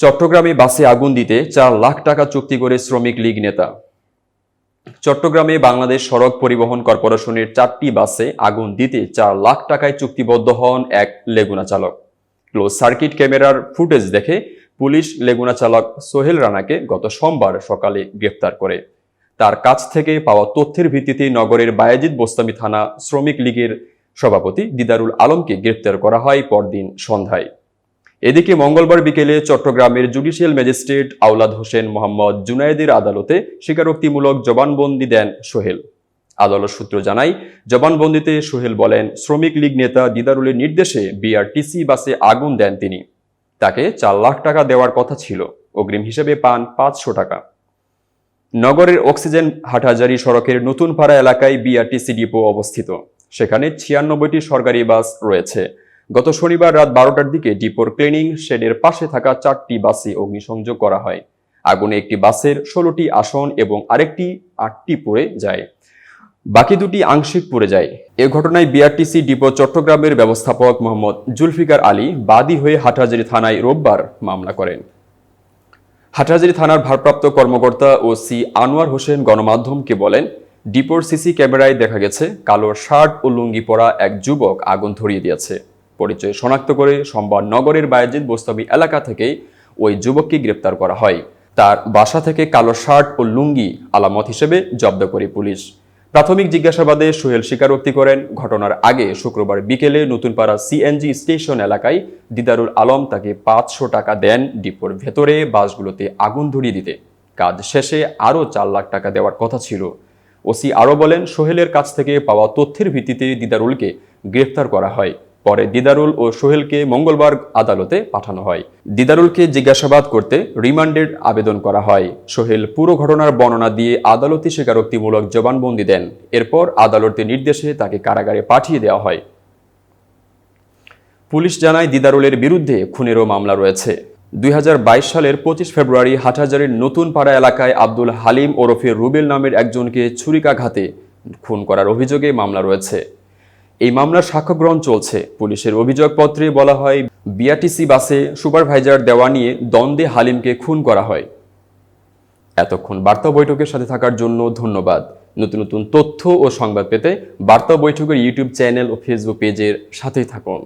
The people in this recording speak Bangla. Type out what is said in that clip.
চট্টগ্রামে বাসে আগুন দিতে চার লাখ টাকা চুক্তি করে শ্রমিক লীগ নেতা। চট্টগ্রামে বাংলাদেশ সড়ক পরিবহন কর্পোরেশনের চারটি বাসে আগুন দিতে চার লাখ টাকায় চুক্তিবদ্ধ হন এক লেগুনা চালক। ক্লোজ সার্কিট ক্যামেরার ফুটেজ দেখে পুলিশ লেগুনা চালক সোহেল রানাকে গত সোমবার সকালে গ্রেফতার করে। তার কাছ থেকে পাওয়া তথ্যের ভিত্তিতে নগরের বায়াজিদ বোস্তামি থানা শ্রমিক লীগের সভাপতি দিদারুল আলমকে গ্রেফতার করা হয় পরদিন সন্ধ্যায়। এদিকে মঙ্গলবার বিকেলে চট্টগ্রামের জুডিশিয়াল ম্যাজিস্ট্রেট আওলাদ হোসেন মোহাম্মদ জুনায়েদের আদালতে স্বীকারোক্তিমূলক জবানবন্দি দেন সোহেল। আদালত সূত্র জানায়, জবানবন্দিতে সোহেল বলেন, শ্রমিক লীগ নেতা দিদারুলের নির্দেশে বিআরটিসি বাসে আগুন দেন তিনি। তাকে চার লাখ টাকা দেওয়ার কথা ছিল। অগ্রিম হিসেবে পান পাঁচশো টাকা। নগরের অক্সিজেন হাটহাজারি সড়কের নতুন পাড়া এলাকায় বিআরটিসি ডিপো অবস্থিত। সেখানে ছিয়ানব্বইটি সরকারি বাস রয়েছে। গত শনিবার রাত বারোটার দিকে ডিপোর ক্লিনিং শেডের পাশে থাকা চারটি বাসে অগ্নিসংযোগ করা হয়। আগুনে একটি বাসের ষোলোটি আসন এবং আরেকটি আটটি পড়ে যায়। বাকি দুটি আংশিক পড়ে যায়। এ ঘটনায় বিআরটিসি ডিপো চট্টগ্রামের ব্যবস্থাপক মোহাম্মদ জুলফিকার আলী বাদী হয়ে হাটহাজারী থানায় রোববার মামলা করেন। হাটহাজারী থানার ভারপ্রাপ্ত কর্মকর্তা ও সি আনোয়ার হোসেন গণমাধ্যমকে বলেন, ডিপোর সিসি ক্যামেরায় দেখা গেছে কালো শার্ট ও লুঙ্গি পরা এক যুবক আগুন ধরিয়ে দিয়েছে। পরিচয় শনাক্ত করে সোমবার নগরের বায়াজিদ বোস্তামি এলাকা থেকে ওই যুবককে গ্রেপ্তার করা হয়। তার বাসা থেকে কালো শার্ট ও লুঙ্গি আলামত হিসেবে জব্দ করে পুলিশ। প্রাথমিক জিজ্ঞাসাবাদে সোহেল স্বীকারোক্তি করেন, ঘটনার আগে শুক্রবার বিকেলে নতুনপাড়া সিএনজি স্টেশন এলাকায় দিদারুল আলম তাকে পাঁচশো টাকা দেন ডিপোর ভেতরে বাসগুলোতে আগুন ধরিয়ে দিতে। কাজ শেষে আরও চার লাখ টাকা দেওয়ার কথা ছিল। ওসি আরও বলেন, সোহেলের কাছ থেকে পাওয়া তথ্যের ভিত্তিতে দিদারুলকে গ্রেফতার করা হয়। পরে দিদারুল ও সোহেলকে মঙ্গলবার আদালতে পাঠানো হয়। দিদারুলকে জিজ্ঞাসাবাদ করতে রিমান্ডের আবেদন করা হয়। সোহেল পুরো ঘটনার বর্ণনা দিয়ে আদালতে স্বীকারোক্তিমূলক জবানবন্দি দেন। এরপর আদালতের নির্দেশে তাকে কারাগারে পাঠিয়ে দেওয়া হয়। পুলিশ জানায়, দিদারুলের বিরুদ্ধে খুনেরও মামলা রয়েছে। দুই হাজার বাইশ সালের পঁচিশ ফেব্রুয়ারি হাটহাজারের নতুন পাড়া এলাকায় আব্দুল হালিম ওরফে রুবেল নামের একজনকে ছুরিকাঘাতে খুন করার অভিযোগে মামলা রয়েছে। এই মামলার সাক্ষ্য গ্রহণ চলছে। পুলিশের অভিযোগপত্রে বলা হয় বিআরটিসি বাসে সুপারভাইজার দেওয়া নিয়ে দ্বন্দ্বে হালিমকে খুন করা হয়। এতক্ষণ বার্তা বৈঠকের সাথে থাকার জন্য ধন্যবাদ। নতুন নতুন তথ্য ও সংবাদ পেতে বার্তা বৈঠকের ইউটিউব চ্যানেল ও ফেসবুক পেজের সাথেই থাকুন।